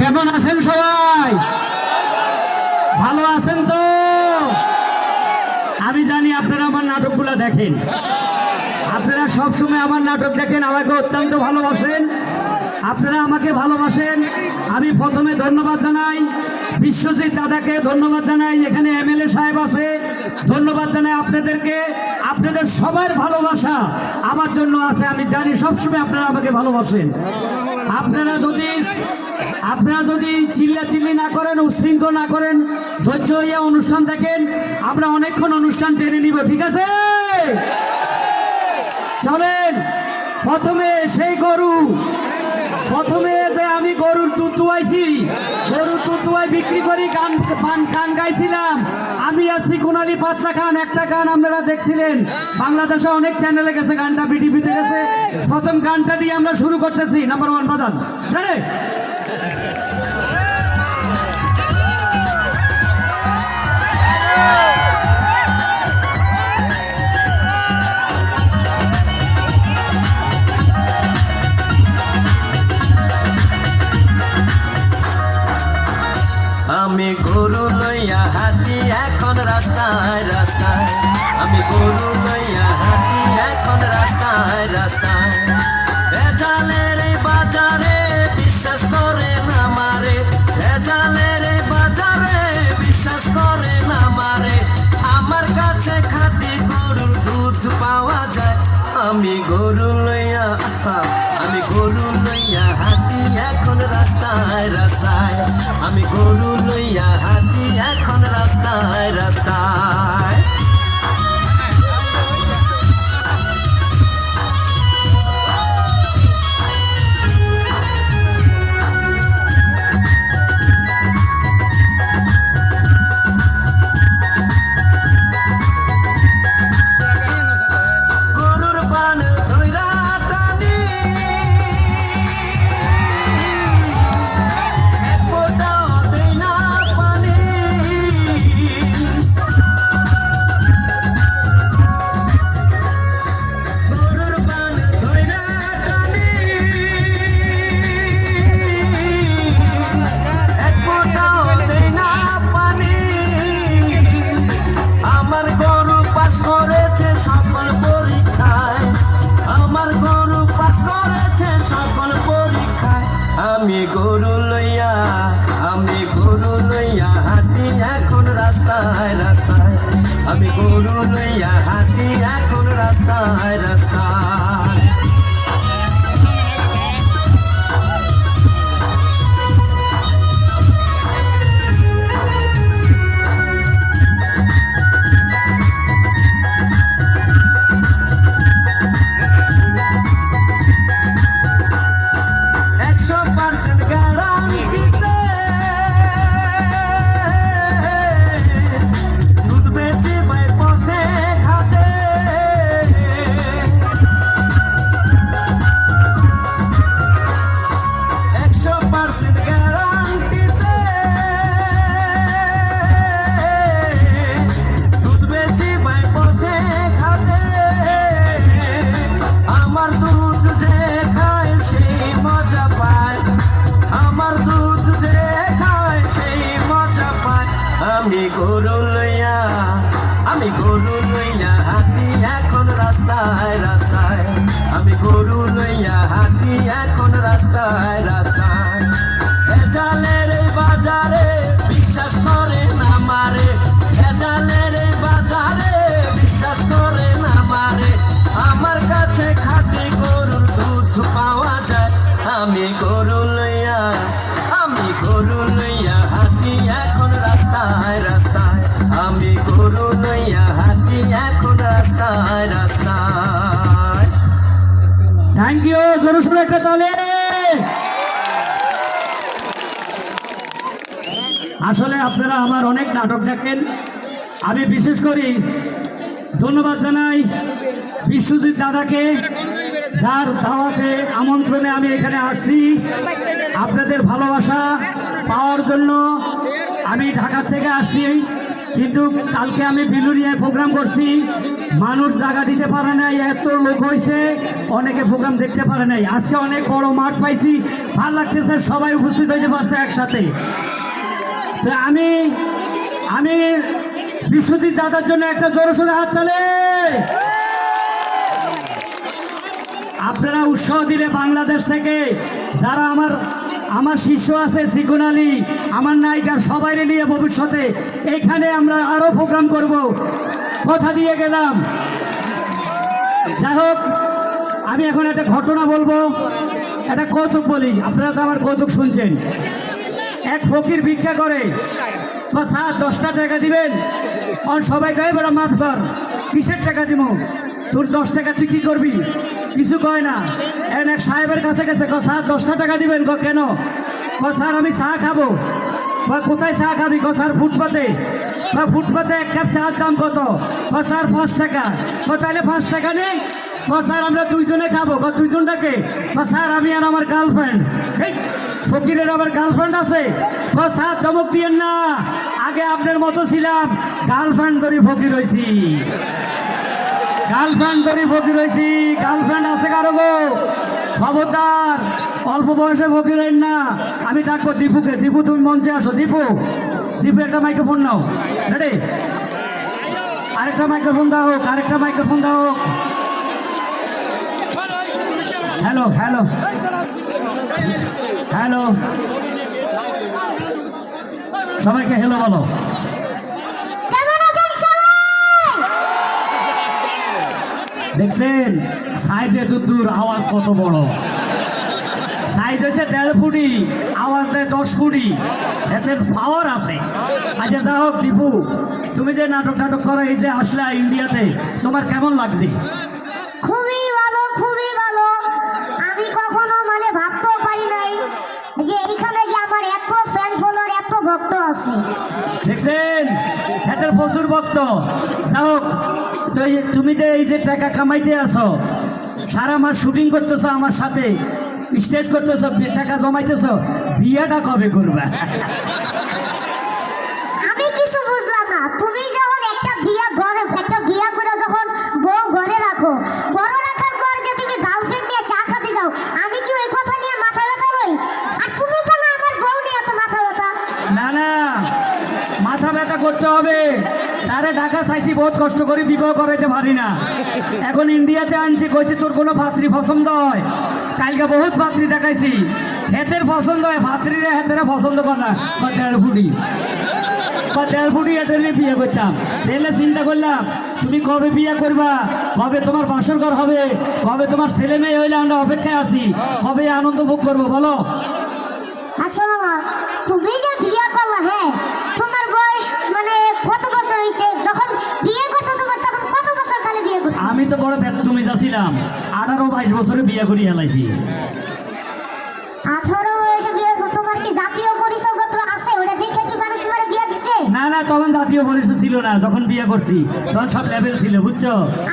কেমন আছেন সবাই? ভালো আছেন তো? আমি জানি আপনারা আমার নাটকগুলো দেখেন। আপনারা সবসময় আমার নাটক দেখেন, আমাকে অত্যন্ত ভালোবাসেন। আপনারা আমাকে ভালোবাসেন। আমি প্রথমে ধন্যবাদ জানাই বিশ্বজিৎ দাদাকে, ধন্যবাদ জানাই এখানে এমএলএ সাহেব আছে। ধন্যবাদ জানাই আপনাদেরকে। আপনাদের সবার ভালোবাসা আমার জন্য আছে। আমি জানি সবসময় আপনারা আমাকে ভালোবাসেন। আপনারা যদি আপনারা যদি চিল্লা চিল্লি না করেন, উশৃঙ্খল না করেন, ধৈর্য হইয়া অনুষ্ঠান দেখেন, আমরা অনেকক্ষণ অনুষ্ঠান টেনে নিব, ঠিক আছে? চলেন, প্রথমে সেই গরু, প্রথমে যে আমি গরুর দুধ দুয়াইছি, গরুর দুধ দুয়াই বিক্রি করি, গান, পান, গান গাইছিলাম। আমি আছি কোনালি পাতলা খান, একটা গান আপনারা দেখছিলেন। বাংলাদেশে অনেক চ্যানেলে গেছে, গানটা বিটিভিতে গেছে। প্রথম গানটা দিয়ে আমরা শুরু করতেছি নাম্বার ওয়ান বাজান। আমি গরু লইয়া হাঁটি এখন রাস্তায় রাস্তায়। আমি গরু লইয়া হাঁটি এখন রাস্তায় রাস্তায়। আমি গরু লইয়া হাতি এখন রাস্তায় রাস্তায়। আমি গরু লইয়া হাতি এখন রাস্তায় রাস্তায়। গরু লইয়া, আমি গরু লইয়া হাতি এখন রাস্তায় রাস্তায়। আমি গরু লইয়া হাতি এখন রাস্তায় রাস্তায়। রাস্তায় রাস্তায়। আমি গরু লইয়া হাতি এখন রাস্তায় রাস্তায়। থ্যাংক ইউ জোরে সোরে একটা তালে। আসলে আপনারা আমার অনেক নাটক দেখেন। আমি বিশেষ করি ধন্যবাদ জানাই বিশ্বজিৎ দাদাকে, যার দাওয়াতে আমন্ত্রণে আমি এখানে আসছি। আপনাদের ভালোবাসা পাওয়ার জন্য আমি ঢাকা থেকে আসছি। কিন্তু কালকে আমি বিলুরিয়ায় প্রোগ্রাম করছি। মানুষ জায়গা দিতে পারে নাই, এত লোক হয়েছে অনেকে প্রোগ্রাম দেখতে পারে নাই। আজকে অনেক বড় মাঠ পাইছি, ভালো লাগতেছে, সবাই উপস্থিত হইতে পারছে একসাথে। তো আমি আমি বিশ্বজিৎ দাদার জন্য একটা জোরে সোরে হাত তালে। আপনারা উৎসাহ দিলে বাংলাদেশ থেকে যারা আমার আমার শিষ্য আছে সিকুন আলী। আমার নায়িকা সবাই নিয়ে ভবিষ্যতে এখানে আমরা আরও প্রোগ্রাম করব। কথা দিয়ে গেলাম। যাই হোক আমি এখন একটা ঘটনা বলব। একটা কৌতুক বলি। আপনারা তো আমার কৌতুক শুনছেন। এক ফকির ভিক্ষা করে। স্যার, দশটা টাকা দিবেন? অন সবাই গায়ে বেড়া মাফ কর। কিসের টাকা দিব তোর দশ টাকা তুই কি করবি? কিছু কয় না। এন এক সাহেবের কাছে গেছে ক স্যার দশটা টাকা দিবেন। ক কেন? ক স্যার, আমি চা খাব। বা কোথায় চা খাবি? ক স্যার, ফুটপাতে। বা ফুটপাতে এক কাপ চার দাম কত? ক স্যার, পাঁচ টাকা। ক তাহলে পাঁচ টাকা নেই? ক স্যার, আমরা দুইজনে খাব। ক? দুইজনটাকে বা স্যার, আমি আর আমার গার্লফ্রেন্ড। এই ফকিরের আবার গার্লফ্রেন্ড আছে? ও স্যার, ধমক দিয়েন না। আগে আপনার মতো ছিলাম। গার্লফ্রেন্ড ধরি ফকির হয়েছি গার্লফ্রেন্ড ধরি ফকির রয়েছি গার্লফ্রেন্ড আছে কারও গো? খবরদার, অল্প বয়সে ফকির রইন না। আমি ডাকবো দীপুকে। দীপু, তুমি মঞ্চে আসো। দীপু দীপু, একটা মাইক্রোফোন নাও। রেডি আরেকটা মাইক্রোফোন দাও হোক, আরেকটা মাইক্রোফোন দাও হোক। হ্যালো হ্যালো হ্যালো সবাইকে হ্যালো বলো কেমন আছেন সবাই দেখছেন সাইজ এত দূর আওয়াজ কত বড়? সাইজ হচ্ছে দেড় ফুটি আওয়াজ দেয় দশ ফুটি। এতে পাওয়ার আছে। আচ্ছা যা হোক দীপু তুমি যে নাটক নাটক করো এই যে আসলে ইন্ডিয়াতে তোমার কেমন লাগছে? খুবই ভালো খুবই ভালো। আমি কখনো মানে ভাবতেও পারি নাই যে এখানে যে আমার এত ফ্যান ফলোয়ার এত ভক্ত আছে। দেখছেন? এদের প্রচুর ভক্ত। যা হোক তো তুমি যে এই যে টাকা কামাইতে আসো সারা মাস শুটিং করতেছো আমার সাথে স্টেজ করতেছো টাকা জমাইতেছো বিয়েটা কবে করবা? আমি কিছু বুঝলাম না। তুমি যখন একটা বিয়া ঘরে একটা বিয়া করে যখন বউ ঘরে রাখো ঘরে রাখার পর যে তুমি গার্লফ্রেন্ড নিয়ে চা খেতে যাও আমি কি ওই কথা নিয়ে মাথা ব্যথা লই আর তুমি কেন আমার বউ নিয়ে এত মাথা ব্যথা? না না মাথা ব্যথা করতে হবে। তারে ঢাকা চাইছি, বহুত কষ্ট করে বিবাহ করাইতে পারি না। এখন ইন্ডিয়াতে আনছি, কইছি তোর কোনো ভাতৃ পছন্দ হয়? কালকে বহুত ভাতৃ দেখাইছি। হেতের পছন্দ হয়, ভাতৃরে হেতেরা পছন্দ করে না। কয়, দেড় ফুটি। বা দেড় ফুটি নিয়ে বিয়ে করতাম। তাহলে চিন্তা করলাম, তুমি কবে বিয়ে করবা? কবে তোমার বাসর ঘর হবে? কবে তোমার ছেলে মেয়ে হইলে আমরা অপেক্ষায় আছি? কবে আনন্দ ভোগ করব, বলো? তো বড় বেদ তুমি যাচ্ছিলাম আঠারো বাইশ বছরে বিয়ে করি হেলাইছি আঠারো বয়সে বিয়ে তোমার কি জাতীয় পরিচয়পত্র আছে? ওটা দেখে কি মানুষ তোমার বিয়ে দিছে? না না তখন জাতীয় পরিচয় ছিল না যখন বিয়ে করছি তখন সব লেভেল ছিল বুঝছ?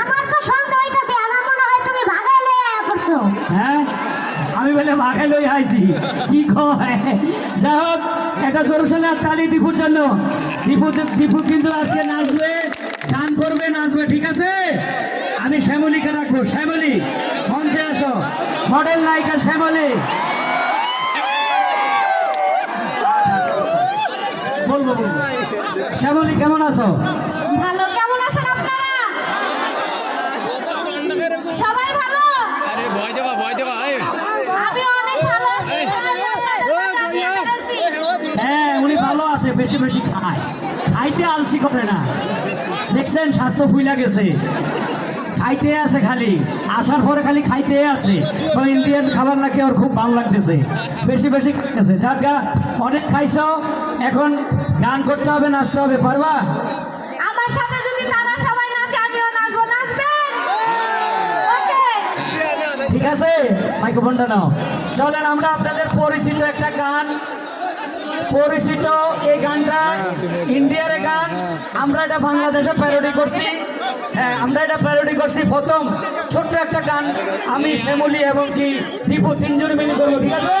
আমার তো সন্দেহ হইতাছে আমার মনে হয় তুমি ভাগাই লয়ে করছ হ্যাঁ? আমি বলে মাখাই লই আইছি। কি কয়? যা হোক একটা জোরসোনা তালি দীপুর জন্য। দীপু দীপু কিন্তু আজকে নাচবে গান করবে নাচবে ঠিক আছে? আমি শ্যামলীকে রাখব। শ্যামলী মঞ্চে আসো। মডেল নায়িকা শ্যামলী। বলব বলব। শ্যামলী কেমন আছো? ভালো কেমন আছেন আপনারা? সবাই ভালো? আরে ভয় দেবা ভয় দেবা আমি অনেক ভালো আছি আপনাদের কাছে আছি। হ্যাঁ উনি ভালো আছে বেশি বেশি খায়। খাইতে আলসি করে না। দেখছেন স্বাস্থ্য ফুইলা গেছে। খাইতে আছে খালি। আসার পরে খালি খাইতে আছে। ও ইন্ডিয়ান খাবার নাকি ওর খুব ভালো লাগতেছে। বেশি বেশি খাইতেছে। যাক গা অনেক খাইছো এখন গান করতে হবে নাচতে হবে পারবা? আমার সাথে যদি তারা সবাই নাচে আমিও নাচবো। নাচবেন ঠিক আছে মাইক্রোফোনটা নাও। চলেন আমরা আপনাদের পরিচিত একটা গান পরিচিত এই গানটা ইন্ডিয়ার গান। আমরা এটা বাংলাদেশে প্যারোডি করছি। হ্যাঁ আমরা এটা প্যারোডি করছি প্রথম। ছোট্ট একটা গান। আমি শ্যামলি এবং কি দীপু তিনজন মিলে করব ঠিক আছে?